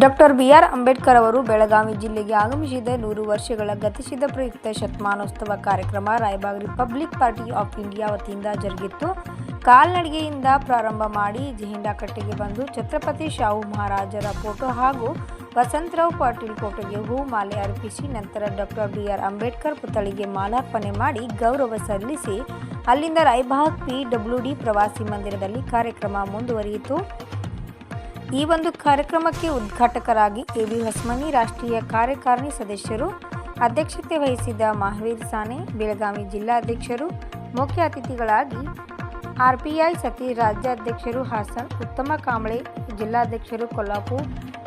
Doctor B R Ambedkar ಅವರು ಬೆಳಗಾವಿ ಜಿಲ್ಲೆಗೆ ಆಗಮಿಸಿದ ನೂರು ವರ್ಷಗಳ ಗತಿಸಿದ ಪ್ರಯುಕ್ತ ಶತಮಾನೋತ್ಸವ ಕಾರ್ಯಕ್ರಮ Raybag republic party of India ವತಿಯಿಂದ ಜರುಗಿತ್ತು. ಕಾಲ್ನಡಿಗೆಯಿಂದ ಪ್ರಾರಂಭ ಮಾಡಿ ಜೆಂಡಾಕಟ್ಟೆಗೆ ಬಂದು ಛತ್ರಪತಿ ಶಾಹು ಮಹಾರಾಜರ ಫೋಟೋ ಹಾಗೂ ವಸಂತರಾವ್ ಪಾಟೀಲ್ ಫೋಟೋಗೆ ಹೂ ಮಾಲೆ ಅರ್ಪಿಸಿ ನಂತರ ಡಾಕ್ಟರ್ ಬಿ ಆರ್ ಅಂಬೇಡ್ಕರ್ ಪುತ್ಥಳಿಗೆ ಮಾಲಾರ್ಪಣೆ ಮಾಡಿ ಗೌರವ ಸಲ್ಲಿಸಿ ಅಲ್ಲಿಂದ ರಾಯಬಾಗ್ ಪಿ ಡಬ್ಲ್ಯೂ ಡಿ ಪ್ರವಾಸಿ ಮಂದಿರದಲ್ಲಿ ಕಾರ್ಯಕ್ರಮ ಮುಂದುವರಿಯಿತು. ಈ ಒಂದು ಕಾರ್ಯಕ್ರಮಕ್ಕೆ ಉದ್ಘಾಟಕರಾಗಿ ಎ ಬಿ ಹೊಸ್ಮನಿ ರಾಷ್ಟ್ರೀಯ ಕಾರ್ಯಕಾರಿಣಿ ಸದಸ್ಯರು ಅಧ್ಯಕ್ಷತೆ ವಹಿಸಿದ ಮಹಾವೀರ್ ಸಾನೆ, ಬೆಳಗಾವಿ ಜಿಲ್ಲಾಧ್ಯಕ್ಷರು, ಮುಖ್ಯ ಅತಿಥಿಗಳಾಗಿ ಆರ್ಪಿಐ ಸತಿ ರಾಜ್ಯಾಧ್ಯಕ್ಷರು ಹಾಸನ್, ಉತ್ತಮ ಕಾಂಬಳೆ ಜಿಲ್ಲಾಧ್ಯಕ್ಷರು ಕೊಲ್ಲಾಪುರ್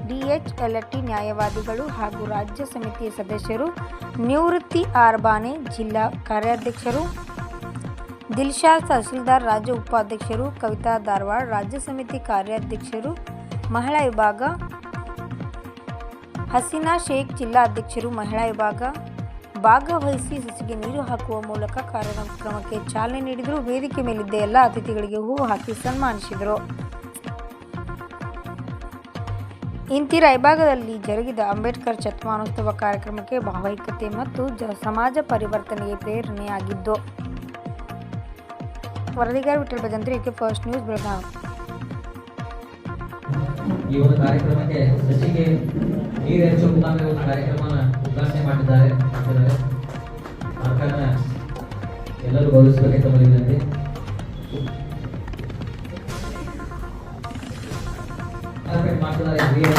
ಡಿಎಚ್ ಎಲ್ಎಟ್ಟಿ ನ್ಯಾಯವಾದಿಗಳು ಹಾಗೂ ರಾಜ್ಯ ಸಮಿತಿಯ ಸದಸ್ಯರು, ನಿವೃತ್ತಿ ಆರ್ ಬಾನೆ ಜಿಲ್ಲಾ ಕಾರ್ಯಾಧ್ಯಕ್ಷರು ದಿಲ್ಶಾ ತಹಸೀಲ್ದಾರ್ ರಾಜ್ಯ ಉಪಾಧ್ಯಕ್ಷರು, ಕವಿತಾ ಧಾರವಾಡ ರಾಜ್ಯ ಸಮಿತಿ ಕಾರ್ಯಾಧ್ಯಕ್ಷರು ಮಹಿಳಾ ವಿಭಾಗ. ಹಸೀನಾ ಶೇಖ್ ಜಿಲ್ಲಾ ಅಧ್ಯಕ್ಷರು ಮಹಿಳಾ ವಿಭಾಗ. ಭಾಗವಹಿಸಿ ಸಸಿಗೆ ನೀರು ಹಾಕುವ ಮೂಲಕ ಕಾರ್ಯಕ್ರಮಕ್ಕೆ ಚಾಲನೆ ನೀಡಿದರು. ವೇದಿಕೆ ಮೇಲಿದ್ದ ಎಲ್ಲ ಅತಿಥಿಗಳಿಗೆ ಹೂವು ಹಾಕಿ ಸನ್ಮಾನಿಸಿದರು. ಇಂತಿ ರಾಯಭಾಗದಲ್ಲಿ ಜರುಗಿದ ಅಂಬೇಡ್ಕರ್ ಶತಮಾನೋತ್ಸವ ಕಾರ್ಯಕ್ರಮಕ್ಕೆ ಭಾವೈಕ್ಯತೆ ಮತ್ತು ಜ ಸಮಾಜ ಪರಿವರ್ತನೆಗೆ ಪ್ರೇರಣೆಯಾಗಿದ್ದು. ವರದಿಗಾರ ವಿಠಲ್ ಭಜಂತ್ರಿ ಫಸ್ಟ್ ನ್ಯೂಸ್ ಬೆಳಗಾವಿ. ಈ ಒಂದು ಕಾರ್ಯಕ್ರಮಕ್ಕೆ ಸಚಿಗೆ ನೀರು ಹೆಚ್ಚು ಮುಖಾಂತರ ಒಂದು ಕಾರ್ಯಕ್ರಮ ಉದ್ಘಾಟನೆ ಮಾಡಿದ್ದಾರೆ ಕಾರಣ ಎಲ್ಲರೂ ಗೌರವಿಸಬೇಕಂತ ಕಾರ್ಯಕ್ರಮ ಮಾಡ್ತಿದ್ದಾರೆ. ಅಮೀರ್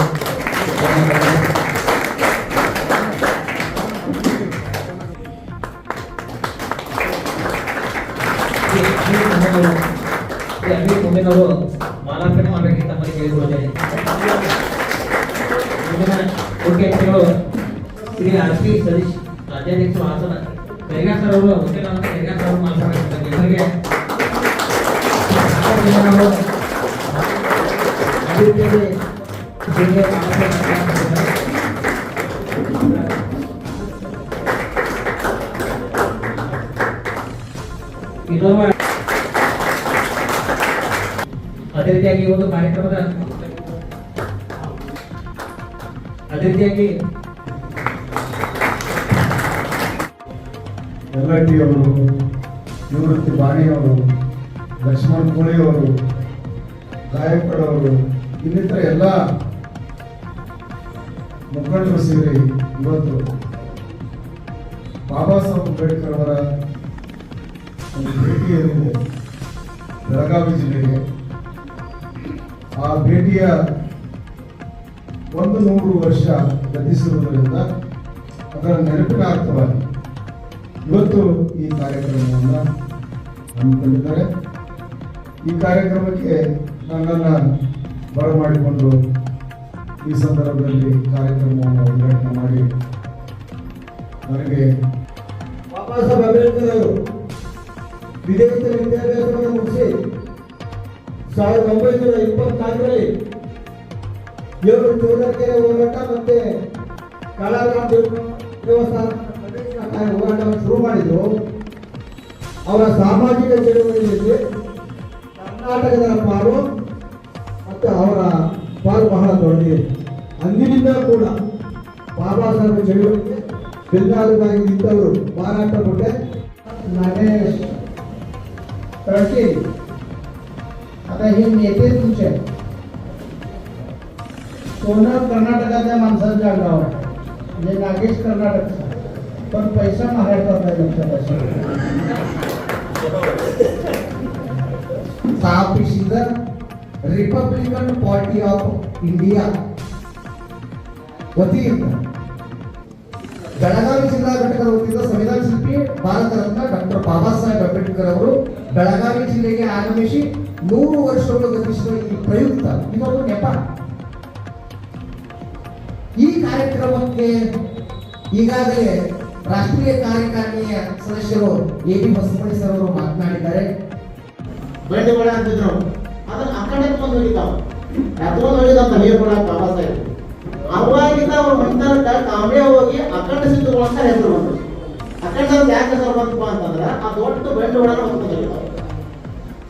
ಅವರು- ಈ ಅಮೀರ್ ಮೊಹಮ್ಮದ್ ಅವರು ಮಾಲಾರ್ಪಣೆ ಮಾಡಬೇಕಂತ ತಮ್ಮಲ್ಲಿ ಕೇಳಿಕೊಳ್ಳುತ್ತೇನೆ ಮುಂದಿನ ಮುಖ್ಯ ಅತಿಥಿಗಳು ಶ್ರೀ ಆರ್ ಪಿ ಸತೀಶ್ ರಾಜ್ಯಾಧ್ಯಕ್ಷರು ಹಾಸನ ಬೆಳಗಾವಿ ಸರ್ ಅವರು ಮುಖ್ಯನಾಮ ಬೆಳಗಾವಿ ಸರ್ ಅವರು ಮಾತಾಡಬೇಕಂತ ಇವರಿಗೆ ಸಾಕಷ್ಟು ಅದೇ ರೀತಿಯಾಗಿ ಈ ಒಂದು ಕಾರ್ಯಕ್ರಮದ ಅದೇ ರೀತಿಯಾಗಿ ಅವರು ನಿವೃತ್ತಿ ಬಾಣಿಯವರು, ಲಕ್ಷ್ಮಣ್ ಕೋಳಿಯವರು ಗಾಯಕಡವರು ಇನ್ನಿತರ ಎಲ್ಲ ಮುಖಂಡರು ಸೇರಿ ಇವತ್ತು ಬಾಬಾ ಸಾಹೇಬ್ ಅಂಬೇಡ್ಕರ್ ಅವರ ಒಂದು ಭೇಟಿ ಬೆಳಗಾವಿ ಜಿಲ್ಲೆಗೆ. ಆ ಭೇಟಿಯ ಒಂದು ನೂರು ವರ್ಷ ಗತಿಸಿರುವುದರಿಂದ ಅದರ ನೆನಪಿನಾರ್ಥವಾಗಿ ಇವತ್ತು ಈ ಕಾರ್ಯಕ್ರಮವನ್ನು ಹಮ್ಮಿಕೊಂಡಿದ್ದಾರೆ. ಈ ಕಾರ್ಯಕ್ರಮಕ್ಕೆ ನನ್ನನ್ನು ಬರಮಾಡಿಕೊಂಡು ಈ ಸಂದರ್ಭದಲ್ಲಿ ಕಾರ್ಯಕ್ರಮವನ್ನು ಉದ್ಘಾಟನೆ ಮಾಡಿ ನನಗೆ ಬಾಬಾ ಸಾಹೇಬ್ ಅಂಬೇಡ್ಕರ್ ಅವರು ವಿದೇಶದಲ್ಲಿ ವಿದ್ಯಾಭ್ಯಾಸವನ್ನು ಮುಗಿಸಿ ಸಾವಿರದ ಒಂಬೈನೂರ ಇಪ್ಪತ್ನಾಲ್ಕರಲ್ಲಿ ಇವರು ಚೂಡಕೆರೆ ಹೋರಾಟ ಮತ್ತೆ ಕಲಾರಾಮ್ ದೇವಸ್ಥಾನ ಹೋರಾಟವನ್ನು ಶುರು ಮಾಡಿದ್ರು. ಅವರ ಸಾಮಾಜಿಕ ಚಳುವಳಿಯಲ್ಲಿ ಕರ್ನಾಟಕದ ಪಾಲು ಮತ್ತು ಅವರ ಪಾಲು ಬಹಳ ದೊಡ್ಡದಿದೆ ಅಂದಿನಿಂದ ಕೂಡ ಬಾಬಾ ಸಾಹೇಬ್ ಚಳುವಳಿಗೆ ಬೆಂಗಾಲುಗಾಗಿ ನಿಂತವರು. ಮಾರಾಟ ಕೊಟ್ಟೆ. ನಾನೇ आता हे नेते तुमचे सोनं कर्नाटकाच्या माणसाचं नाव आहे म्हणजे नागेश कर्नाटकचा पण पैसा महाराष्ट्रात आहे लक्षात ಸ್ಥಾಪಿಸಿದ ರಿಪಬ್ಲಿಕನ್ ಪಾರ್ಟಿ ಆಫ್ ಇಂಡಿಯಾ ವತಿಯಿಂದ ಬೆಳಗಾವಿ ಜಿಲ್ಲಾ ಘಟಕದ ವತಿಯಿಂದ ಸಂವಿಧಾನ ಶಿಲ್ಪಿ ಭಾರತ ರತ್ನ ಡಾಕ್ಟರ್ ಬಾಬಾ ಸಾಹೇಬ್ ಅಂಬೇಡ್ಕರ್ ಅವರು ಬೆಳಗಾವಿ ಜಿಲ್ಲೆಗೆ ಆಗಮಿಸಿ ನೂರು ವರ್ಷಗಳು ಗತಿಸಿದ ಈ ಪ್ರಯುಕ್ತ ಇದೊಂದು ನೆಪ. ಈ ಕಾರ್ಯಕ್ರಮಕ್ಕೆ ಈಗಾಗಲೇ ರಾಷ್ಟ್ರೀಯ ಕಾರ್ಯಕಾರಿಣಿಯ ಸದಸ್ಯರು ಎ ಬಿ ಬಸವಣ್ಣ ಸರ್ ಅವರು ಮಾತನಾಡಿದ್ದಾರೆ. ಬಂಡಿಗಳ ಅಂತಿದ್ರು. ಅದನ್ನ ಆ ಕಡೆ ಎತ್ಕೊಂಡು ಹೋಗಿದ್ದಾವ ಎತ್ಕೊಂಡು ಹೋಗಿದ್ದಾವ ತಮೀರ್ಪುರ ಬಾಬಾ ಸಾಹೇಬ್ ಅವಾಗಿಂದ ಅವ್ರ ಮಂತನಕ ಕಾಂಬೆ ಹೋಗಿ ಹೆಸರು ಬಂತು. ಅಖಂಡ ಯಾಕೆ ಹೆಸರು ಬಂತಪ್ಪ ಅಂತಂದ್ರೆ, ಆ ದೊಡ್ಡ ಹೊತ್ಕೊಂಡು ಹೋಗಿದ್ದಾವ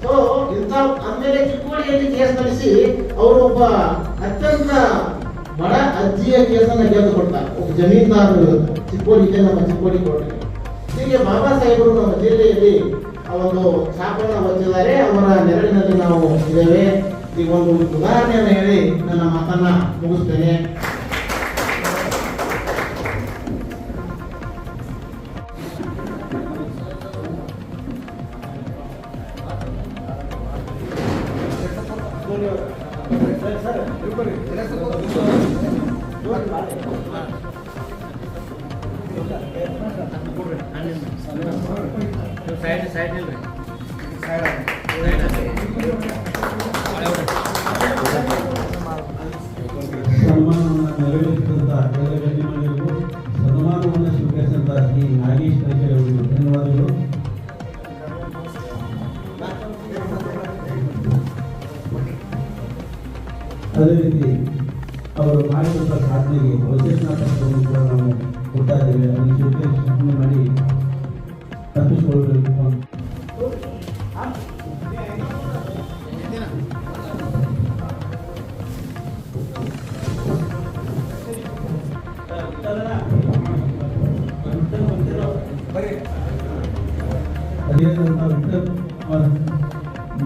ಸೊ ಇಂಥ ಆಮೇಲೆ ಚಿಕ್ಕೋಡಿಯಲ್ಲಿ ಕೇಸ್ ನಡೆಸಿ ಅವರು ಒಬ್ಬ ಅತ್ಯಂತ ಬಡ ಅಜ್ಜಿಯ ಕೇಸನ್ನು ಗೆದ್ದು ಕೊಡ್ತಾರೆ. ಒಬ್ಬ ಜಮೀನ್ದಾರರು ಚಿಕ್ಕೋಡಿ ಇದೆ ನಮ್ಮ ಚಿಕ್ಕೋಡಿ ಕೋಟೆ. ಹೀಗೆ ಬಾಬಾ ಸಾಹೇಬರು ನಮ್ಮ ಜಿಲ್ಲೆಯಲ್ಲಿ ಅವರು ಒಂದು ಛಾಪನ್ನ ಹೊಂದಿದ್ದಾರೆ ಅವರ ನೆರಳಿನಲ್ಲಿ ನಾವು ಇದ್ದೇವೆ. ಈಗ ಒಂದು ಉದಾಹರಣೆಯನ್ನು ಹೇಳಿ ನನ್ನ ಮಾತನ್ನ ಮುಗಿಸ್ತೇನೆ. ಕೊಡ್ತಾ ಇದ್ದೇವೆ ಅದನ್ನು ಸನ್ಮಾನ ಮಾಡಿ ತಪ್ಪಿಸಿಕೊಳ್ಳಬೇಕು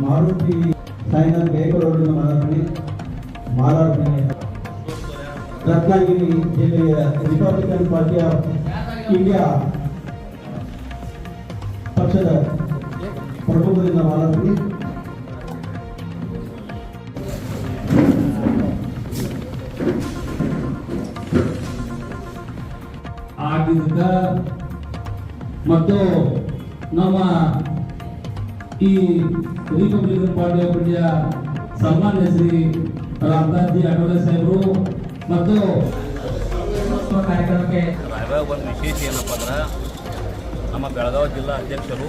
ಮಾರುತಿ ಸಾಯಿನಾಥ್ ಗೈಕರ್ ಅವರನ್ನು ಮಾತಾಡಿ ಮಾಲಾರ್ಪಣೆ ರತ್ನಗಿರಿ ಜಿಲ್ಲೆಯ ರಿಪಬ್ಲಿಕನ್ ಪಾರ್ಟಿ ಆಫ್ ಇಂಡಿಯಾ ಪಕ್ಷದ ಪ್ರಮುಖರಿಂದ ಮಾತಾಡ್ತೀನಿ. ಆಗಿದ್ದ ಮತ್ತು ನಮ್ಮ ಈ ರಿಪಬ್ಲಿಕನ್ ಪಾರ್ಟಿ ಆಫ್ ಇಂಡಿಯಾ ಸನ್ಮಾನ್ಯ ಶ್ರೀ ರಾಮದಾಸ್ಜಿ ಅಟೋಲೆ ಸಾಹೇಬರು ಮತ್ತು ಕಾರ್ಯಕ್ರಮಕ್ಕೆ ಒಂದು ವಿಶೇಷ ಏನಪ್ಪ ಅಂದ್ರೆ ನಮ್ಮ ಬೆಳಗಾವಿ ಜಿಲ್ಲಾ ಅಧ್ಯಕ್ಷರು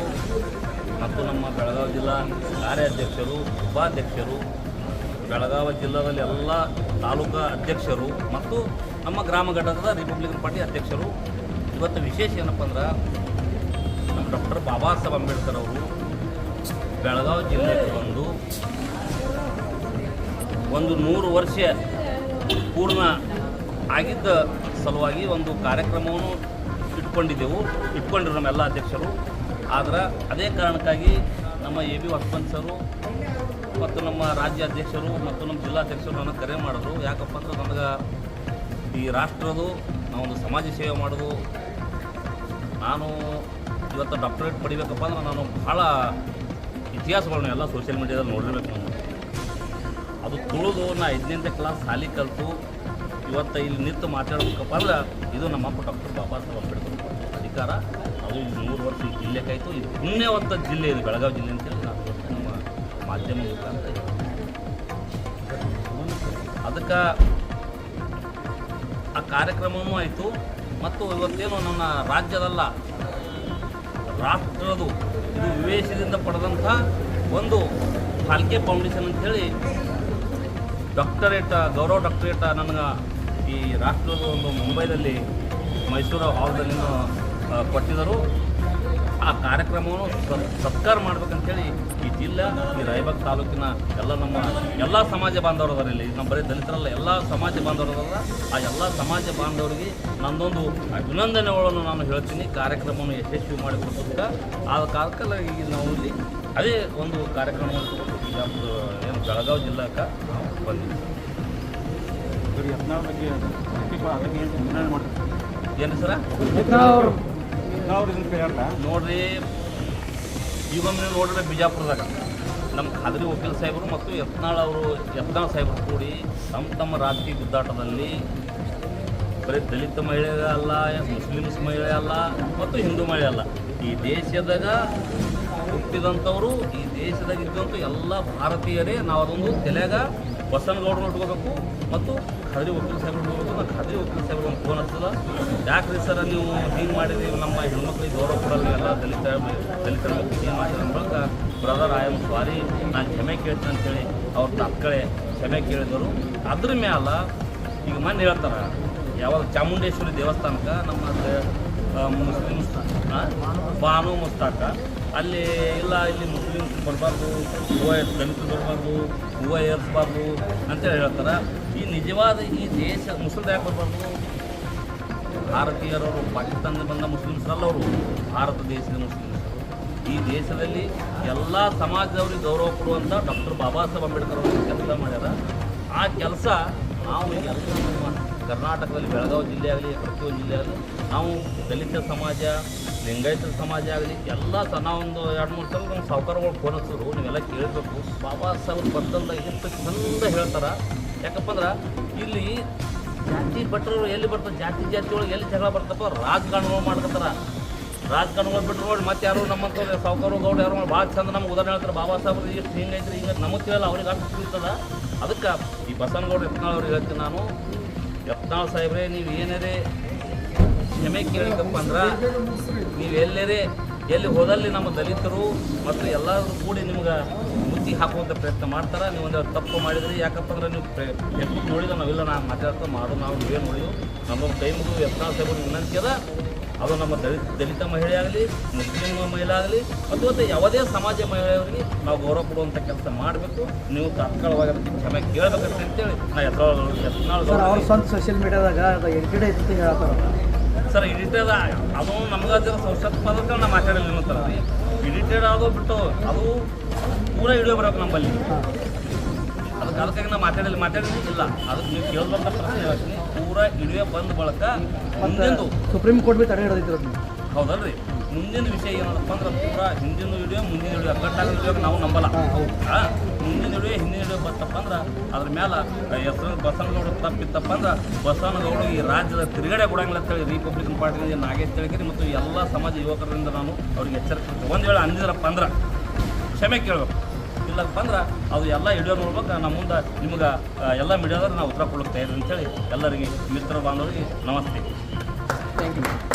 ಮತ್ತು ನಮ್ಮ ಬೆಳಗಾವಿ ಜಿಲ್ಲಾ ಕಾರ್ಯಾಧ್ಯಕ್ಷರು, ಉಪಾಧ್ಯಕ್ಷರು, ಬೆಳಗಾವಿ ಜಿಲ್ಲಾದಲ್ಲಿ ಎಲ್ಲ ತಾಲೂಕಾ ಅಧ್ಯಕ್ಷರು ಮತ್ತು ನಮ್ಮ ಗ್ರಾಮ ಘಟಕದ ರಿಪಬ್ಲಿಕನ್ ಪಾರ್ಟಿ ಅಧ್ಯಕ್ಷರು. ಇವತ್ತು ವಿಶೇಷ ಏನಪ್ಪ ಅಂದ್ರೆ ನಮ್ಮ ಡಾಕ್ಟರ್ ಬಾಬಾ ಸಾಹೇಬ್ ಅಂಬೇಡ್ಕರ್ ಅವರು ಬೆಳಗಾವಿ ಜಿಲ್ಲೆಗೆ ಬಂದು ಒಂದು ನೂರು ವರ್ಷ ಪೂರ್ಣ ಆಗಿದ್ದ ಸಲುವಾಗಿ ಒಂದು ಕಾರ್ಯಕ್ರಮವನ್ನು ಇಟ್ಕೊಂಡಿದ್ದೆವು. ಇಟ್ಕೊಂಡಿರು ನಮ್ಮ ಎಲ್ಲ ಅಧ್ಯಕ್ಷರು. ಆದ್ರೆ ಅದೇ ಕಾರಣಕ್ಕಾಗಿ ನಮ್ಮ ಎ ಬಿ ಹೊಸಪಂತ್ ಸರು ಮತ್ತು ನಮ್ಮ ರಾಜ್ಯ ಅಧ್ಯಕ್ಷರು ಮತ್ತು ನಮ್ಮ ಜಿಲ್ಲಾಧ್ಯಕ್ಷರು ನನಗೆ ಕರೆ ಮಾಡಿದ್ರು. ಯಾಕಪ್ಪ ಅಂದ್ರೆ ನನಗೆ ಈ ರಾಷ್ಟ್ರದು ನಾವೊಂದು ಸಮಾಜ ಸೇವೆ ಮಾಡೋದು. ನಾನು ಇವತ್ತು ಡಾಕ್ಟರೇಟ್ ಪಡಿಬೇಕಪ್ಪ ಅಂದ್ರೆ ನಾನು ಭಾಳ ಇತಿಹಾಸಗಳನ್ನ ಎಲ್ಲ ಸೋಷಿಯಲ್ ಮೀಡಿಯಾದಲ್ಲಿ ನೋಡಿರ್ಬೇಕು ನಾನು. ಅದು ತುಳಿದು, ನಾ ಐದನೇ ಕ್ಲಾಸ್ ಸಾಲಿ ಕಲಿತು, ಇವತ್ತು ಇಲ್ಲಿ ನಿಂತು ಮಾತಾಡ್ಬೇಕಪ್ಪ ಅಂದ್ರೆ ಇದು ನಮ್ಮಪ್ಪ ಡಾಕ್ಟರ್ ಬಾಬಾ ಸಾಹೇಬ್ ಅಂಬೇಡ್ಕರ್ ಅಧಿಕಾರ. ಅದು ಇಲ್ಲಿ ಮೂರು ವರ್ಷ ಇಲ್ಲೇಕಾಯ್ತು ಇದು ಪುಣ್ಯವಂತ ಜಿಲ್ಲೆ ಇದು, ಬೆಳಗಾವಿ ಜಿಲ್ಲೆ ಅಂತೇಳಿ ನಾನು ನಮ್ಮ ಮಾಧ್ಯಮ ಮುಖಾಂತರ ಅದಕ್ಕೆ ಆ ಕಾರ್ಯಕ್ರಮವೂ ಆಯಿತು. ಮತ್ತು ಇವತ್ತೇನು ನನ್ನ ರಾಜ್ಯದಲ್ಲ ರಾಷ್ಟ್ರದು ಇದು ವಿವೇಶದಿಂದ ಪಡೆದಂಥ ಒಂದು ಫಾಲ್ಕೆ ಫೌಂಡೇಶನ್ ಅಂತೇಳಿ ಡಾಕ್ಟರೇಟ್ ಗೌರವ ಡಾಕ್ಟರೇಟ್ ನನಗೆ ಈ ರಾಷ್ಟ್ರದ ಒಂದು ಮುಂಬೈದಲ್ಲಿ ಮೈಸೂರು ಹಾಲ್ದಲ್ಲಿ ಕೊಟ್ಟಿದ್ದರು. ಆ ಕಾರ್ಯಕ್ರಮವನ್ನು ಸತ್ಕಾರ ಮಾಡ್ಬೇಕಂತೇಳಿ ಈ ಜಿಲ್ಲಾ, ಈ ರಾಯಬಾಗ್ ತಾಲೂಕಿನ ಎಲ್ಲ ನಮ್ಮ ಎಲ್ಲ ಸಮಾಜ ಬಾಂಧವರು ಅದರ ನಮ್ಮ ಬರೀ ದಲಿತರಲ್ಲ, ಎಲ್ಲ ಸಮಾಜ ಬಾಂಧವರು ಆ ಎಲ್ಲ ಸಮಾಜ ಬಾಂಧವರಿಗೆ ನಂದೊಂದು ಅಭಿನಂದನೆಗಳನ್ನು ನಾನು ಹೇಳ್ತೀನಿ. ಕಾರ್ಯಕ್ರಮವನ್ನು ಯಶಸ್ವಿ ಮಾಡಿಕೊಡ್ತಕ್ಕ ಆ ಈಗ ನಾವು ಇಲ್ಲಿ ಅದೇ ಒಂದು ಕಾರ್ಯಕ್ರಮವನ್ನು ಒಂದು ಏನು ಬೆಳಗಾವಿ ಜಿಲ್ಲಾಕ್ಕೆ ಬಂದಿದ್ದೀವಿ ಏನು ಸರ? ನೋಡ್ರಿ ಈಗೊಮ್ಮೆ ನೋಡ್ರಿ ಬಿಜಾಪುರದಾಗ ನಮ್ಮ ಖಾದ್ರಿ ವಕೀಲ್ ಸಾಹೇಬರು ಮತ್ತು ಯತ್ನಾಳ್ ಅವರು ಯತ್ನಾಳ್ ಸಾಹೇಬರು ಕೂಡಿ ತಮ್ಮ ತಮ್ಮ ರಾಜಕೀಯ ಗುದ್ದಾಟದಲ್ಲಿ ಬರೀ ದಲಿತ ಮಹಿಳೆ ಅಲ್ಲ ಮುಸ್ಲಿಮ್ಸ್ ಮಹಿಳೆ ಅಲ್ಲ ಮತ್ತು ಹಿಂದೂ ಮಹಿಳೆ ಅಲ್ಲ. ಈ ದೇಶದಾಗ ಹುಟ್ಟಿದಂಥವರು ಈ ದೇಶದಾಗ ಇದ್ದಂಥ ಎಲ್ಲ ಭಾರತೀಯರೇ ನಾವು ಅದೊಂದು ತಲೆಯಾಗ ಬಸನಗೌಡರು ಇಟ್ಕೋಬೇಕು ಮತ್ತು ಖಾದ್ರಿ ವಕೀಲ ಸಾಹೇಬ್ರು ಇಟ್ಕೋಬೇಕು ನಾವು ಖಾದ್ರಿ ವಕೀಲ ಸಾಹೇಬ್ರು ಫೋನ್ ಹಚ್ಚದ ಯಾಕ್ರಿ ಸರ ನೀವು ಹಿಂಗೆ ಮಾಡಿದ್ರಿ? ನಮ್ಮ ಹೆಣ್ಮಕ್ಳಿಗೆ ಗೌರವ ಕೊಡಲ್ಲ ಎಲ್ಲ ದಲಿತ ಮಕ್ಕಳಿಗೆ ಏನು ಬಳಿಕ ಬ್ರದರ್ ಐ ಆಮ್ ಸಾರಿ ನಾನು ಕ್ಷಮೆ ಕೇಳ್ತೀನಿ ಅಂತೇಳಿ ಅವ್ರ ತಾತ್ಕಳೆ ಕ್ಷಮೆ ಕೇಳಿದರು. ಅದ್ರ ಮ್ಯಾಲ ಈಗ ಮೊನ್ನೆ ಹೇಳ್ತಾರೆ, ಯಾವಾಗ ಚಾಮುಂಡೇಶ್ವರಿ ದೇವಸ್ಥಾನಕ್ಕೆ ನಮ್ಮ ಮುಸ್ಲಿಮ್ಸ್ ಬಾನು ಮುಸ್ತಾಕ. ಅಲ್ಲಿ ಇಲ್ಲ, ಇಲ್ಲಿ ಮುಸ್ಲಿಮ್ಸ್ ಬರಬಾರ್ದು ಹೂವು ದಲಿತರು ಬರಬಾರ್ದು ಹೂವು ಏರಿಸಬಾರ್ದು ಅಂತೇಳಿ ಹೇಳ್ತಾರೆ. ಈ ನಿಜವಾದ ಈ ದೇಶ ಮುಸ್ಲಿಮ್ ಯಾಕೆ ಬರಬಾರ್ದು? ಭಾರತೀಯರವರು, ಪಾಕಿಸ್ತಾನದಿಂದ ಬಂದ ಮುಸ್ಲಿಮ್ಸರಲ್ಲ ಅವರು. ಭಾರತ ದೇಶದ ಮುಸ್ಲಿಮ್ಸರು. ಈ ದೇಶದಲ್ಲಿ ಎಲ್ಲ ಸಮಾಜದವ್ರಿಗೆ ಗೌರವ ಕೊಡುವಂಥ ಡಾಕ್ಟರ್ ಬಾಬಾ ಸಾಹೇಬ್ ಅಂಬೇಡ್ಕರ್ ಅವರು ಕೆಲಸ ಮಾಡ್ಯಾರ. ಆ ಕೆಲಸ ನಾವು ನಮ್ಮ ಕರ್ನಾಟಕದಲ್ಲಿ, ಬೆಳಗಾವಿ ಜಿಲ್ಲೆ ಆಗಲಿ, ಪ್ರತಿಯೊಂದು ಜಿಲ್ಲೆ ಆಗಲಿ, ನಾವು ದಲಿತ ಸಮಾಜ ಲಿಂಗಾಯತ ಸಮಾಜ ಆಗಲಿ, ಎಲ್ಲ ಸ ಒಂದು ಎರಡು ಮೂರು ಸಲ ನಮ್ಮ ಸಾವುಕಾರಗಳು ಫೋನ್ ನೀವೆಲ್ಲ ಕೇಳಬೇಕು. ಬಾಬಾ ಸಾಹೇಬ್ ಬರ್ತಲ್ಲ ಎಷ್ಟು ಚಂದ ಹೇಳ್ತಾರೆ. ಯಾಕಪ್ಪ ಅಂದ್ರೆ ಇಲ್ಲಿ ಜಾತಿ ಭಟ್ರು ಎಲ್ಲಿ ಬರ್ತದೆ ಜಾತಿ ಜಾತಿ ಒಳಗೆ ಎಲ್ಲಿ ಜಗಳ ಬರ್ತಪ್ಪ? ರಾಜಕಾರಣಗಳು ಮಾಡ್ಕೊತಾರ ರಾಜಕಾರಣಗಳು ಬಿಟ್ಟು ನೋಡಿ ಮತ್ತೆ ಯಾರು ನಮ್ಮಂತ ಸಾವುಕಾರ ಗೌಡ ಯಾರು ಭಾಳ ಚಂದ ನಮ್ಗೆ ಉದಾಹರಣೆ ಹೇಳ್ತಾರೆ. ಬಾಬಾ ಸಾಹೇಬ್ರು ಎಷ್ಟು ಹಿಂಗೈತ್ರಿ ಹಿಂಗೆ ನಮಗೆ ತಿಳಿಯಲ್ಲ, ಅವ್ರಿಗೆ ಅಷ್ಟು ಸಿಗ್ತದ ಅದಕ್ಕೆ ಈ ಬಸನಗೌಡ ಎತ್ನಾಳ್ ಅವ್ರಿಗೆ ಹೇಳ್ತೀನಿ ನಾನು. ಯತ್ನಾಳ್ ಸಾಹೇಬ್ರೆ, ನೀವು ಏನಾರೇ? ಕ್ಷಮೆ ಕೇಳಬೇಕಪ್ಪ ಅಂದ್ರೆ ನೀವು ಎಲ್ಲರೇ ಎಲ್ಲಿ ಹೋದಲ್ಲಿ ನಮ್ಮ ದಲಿತರು ಮತ್ತು ಎಲ್ಲರೂ ಕೂಡಿ ನಿಮ್ಗೆ ಮುತ್ತಿ ಹಾಕುವಂಥ ಪ್ರಯತ್ನ ಮಾಡ್ತಾರೆ. ನೀವು ಒಂದು ತಪ್ಪು ಮಾಡಿದ್ರಿ ಯಾಕಪ್ಪ ಅಂದ್ರೆ ನೀವು ಎಷ್ಟು ನೋಡಿದ್ರೆ ನಾವೆಲ್ಲ ನಾವು ಮಾತಾಡ್ತಾ ಮಾಡು ನಾವು ನೀವೇ ನೋಡಿದ್ವು ನಮ್ಮ ಕೈ ಮುಗಿದು ಸಾಹೇಬ್ರಿಗೆ ವಿನಂತಿ ಅದ. ಅದು ನಮ್ಮ ದಲಿತ ದಲಿತ ಮಹಿಳೆ ಆಗಲಿ ಮುಸ್ಲಿಂ ಮಹಿಳೆ ಆಗಲಿ ಅಥವಾ ಯಾವುದೇ ಸಮಾಜ ಮಹಿಳೆಯವರಿಗೆ ನಾವು ಗೌರವ ಕೊಡುವಂಥ ಕೆಲಸ ಮಾಡಬೇಕು. ನೀವು ತಾತ್ಕಾಲವಾಗಿ ಕ್ಷಮೆ ಕೇಳಬೇಕಂತ ಅಂತೇಳಿ ನಾ ಅವ್ರ ಗೌಡ್ರಿಗೆ- ಸ್ವಂತ ಸೋಷಿಯಲ್ ಮೀಡಿಯಾದಾಗ ಎಡ್ಗಡೆ ಇತ್ತು ಹೇಳ್ತಾರ ಸರ್ ಎಡಿಟೆಡ್ ಅದು ನಮ್ಗೆ ಅದರ ಸಂಸತ್ ಪದಕ್ಕೆ ನಾವು ಮಾತಾಡಲಿಲ್ಲ ಅನ್ನೋತರ ಎಡಿಟೆಡ್ ಆಗೋದು ಬಿಟ್ಟು ಅದು ಪೂರ ವಿಡಿಯೋ ಬರಬೇಕು ನಮ್ಮಲ್ಲಿ. ಅದಕ್ಕೆ ಅದಕ್ಕಾಗಿ ನಾವು ಮಾತಾಡಲಿ ಮಾತಾಡಿಲ್ಲ ಇಲ್ಲ. ಅದಕ್ಕೆ ನೀವು ಕೇಳಬೇಕು ಪ್ರಶ್ನೆ ಹೇಳ್ತೀನಿ. ಪೂರ ಹಿಡಿಯೋ ಬಂದ ಬಳಕ ಮುಂದಿಂದು. ಸುಪ್ರೀಂ ಕೋರ್ಟ್ ಬಿ ತಡೆ ಹಿಡಿದಿತ್ತು ಹೌದಲ್ರಿ. ಮುಂದಿನ ವಿಷಯ ಏನಪ್ಪ ಅಂದ್ರೆ ಪೂರ ಹಿಂದಿನ ವಿಡಿಯೋ ಮುಂದಿನ ವಿಡಿಯೋ ಕಟ್ಟಾಗ ವಿಡಿಯೋ ನಾವು ನಂಬಲ್ಲ. ಮುಂದಿನ ವಿಡಿಯೋ ಹಿಂದಿನ ವಿಡಿಯೋ ಬರ್ತಪ್ಪ ಅಂದ್ರೆ ಅದ್ರ ಮೇಲೆ ಹೆಸರು ಬಸವನಗೌಡ ತಪ್ಪಿತ್ತಪ್ಪ ಅಂದ್ರೆ ಬಸವನಗೌಡ ಈ ರಾಜ್ಯದ ತಿರುಗಡೆ ಕೊಡಂಗಿಲ್ಲ ಅಂತೇಳಿ ರಿಪಬ್ಲಿಕನ್ ಪಾರ್ಟಿಯಿಂದ ನಾಗೇಶ್ ತಿಳಿಗಿರಿ ಮತ್ತು ಎಲ್ಲ ಸಮಾಜ ಯುವಕರಿಂದ ನಾನು ಅವ್ರಿಗೆ ಎಚ್ಚರಿಕೆ ಒಂದು ವೇಳೆ ಅಂದಿದ್ರಪ್ಪ ಅಂದ್ರೆ ಕ್ಷಮೆ ಕೇಳಬೇಕು. ಇಲ್ಲಪ್ಪ ಅಂದ್ರೆ ಅದು ಎಲ್ಲ ವಿಡಿಯೋ ನೋಡ್ಬೇಕು, ನಮ್ಮ ಮುಂದೆ ನಿಮ್ಗೆ ಎಲ್ಲ ಮೀಡಿಯಾದ್ರೆ ನಾವು ಉತ್ತರ ತಯಾರಿ ಅಂತೇಳಿ ಎಲ್ಲರಿಗೆ ಮಿತ್ರ ಬಾಂಧವರಿಗೆ ನಮಸ್ತೆ. Thank you